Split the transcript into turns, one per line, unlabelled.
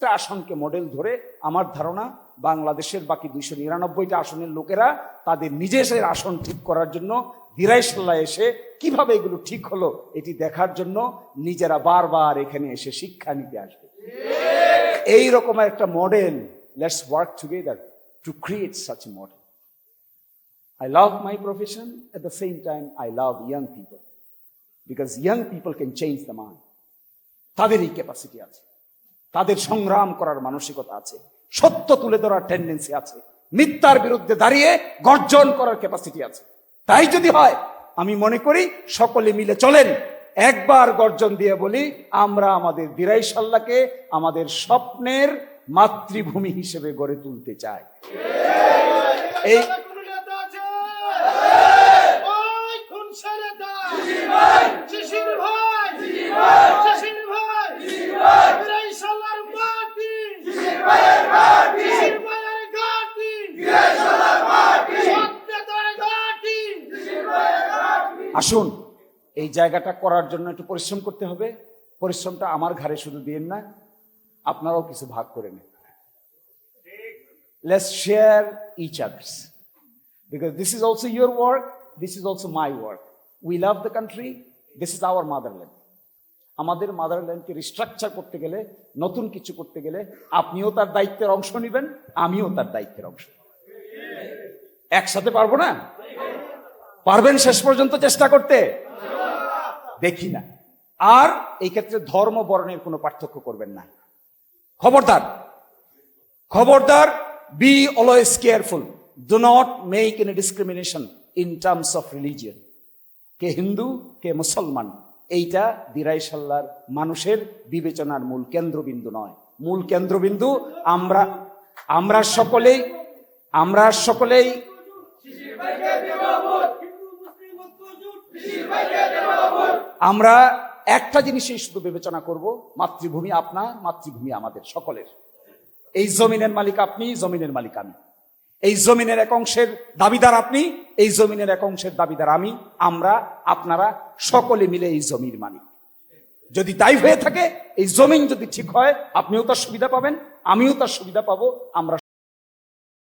একটা আসনকে মডেল ধরে আমার ধারণা বাংলাদেশের বাকি দুইশো নিরানব্বইটা আসনের লোকেরা তাদের নিজেদের আসন ঠিক করার জন্য দিরাইশাল্লাহ এসে কীভাবে এগুলো ঠিক হলো এটি দেখার জন্য নিজেরা বারবার এখানে এসে শিক্ষা নিতে আসবে এই রকম একটা model let's work together to create such a model I love my profession. At the same time, I love young people. Because young people can change the mind. তাদের এই ক্যাপাসিটি আছে তাদের সংগ্রাম করার মানসিকতা আছে। সত্য তুলে ধরার টেন্ডেন্সি আছে। মিথ্যার বিরুদ্ধে দাঁড়িয়ে গর্জন করার ক্যাপাসিটি আছে। তাই যদি হয়, আমি মনে করি সকলে মিলে চলেন। একবার গর্জন দিয়ে বলি, আমরা আমাদের দিরাই সাল্লাকে আমাদের স্বপ্নের মাতৃভূমি হিসেবে গড়ে তুলতে চাই। এই আসুন, এই জায়গাটা করার জন্য একটু পরিশ্রম করতে হবে। পরিশ্রমটা আমার ঘাড়ে শুধু দিন না, আপনারাও কিছু ভাগ করে নেন। Let's share each others because this is also your work this is also my work we love the country this is our motherland আমাদের মাদারল্যান্ডকে রিস্ট্রাকচার করতে গেলে, নতুন কিছু করতে গেলে, আপনিও তার দায়িত্বের অংশ নেবেন, আমিও তার দায়িত্বের অংশ। একসাথে পারব না? পারবেন শেষ পর্যন্ত চেষ্টা করতে? দেখি না। আর এই ক্ষেত্রে ধর্ম বর্ণের কোনো পার্থক্য করবেন না। খবরদার। খবরদার be always careful do not make any discrimination in terms of religion কে হিন্দু, কে মুসলমান, এইটা দিরাই সাল্লার মানুষের বিবেচনার মূল কেন্দ্রবিন্দু নয়। মূল কেন্দ্রবিন্দু আমরা আমরা সকলেই আমরা সকলেই আমরা একটা জিনিসই শুধু বিবেচনা করব, মাতৃভূমি আপনার মাতৃভূমি আমাদের সকলের। এই জমিনের মালিক আপনি, জমিনের মালিক আমি। এই জমিনের এক অংশের দাবিদার আপনি, এই জমিনের এক অংশের দাবিদার আমি, আমরা, আপনারা, সকলে মিলে এই জমির মালিক। যদি তাই হয়ে থাকে, এই জমিন যদি ঠিক হয়, আপনিও তার সুবিধা পাবেন, আমিও তার সুবিধা পাবো, আমরা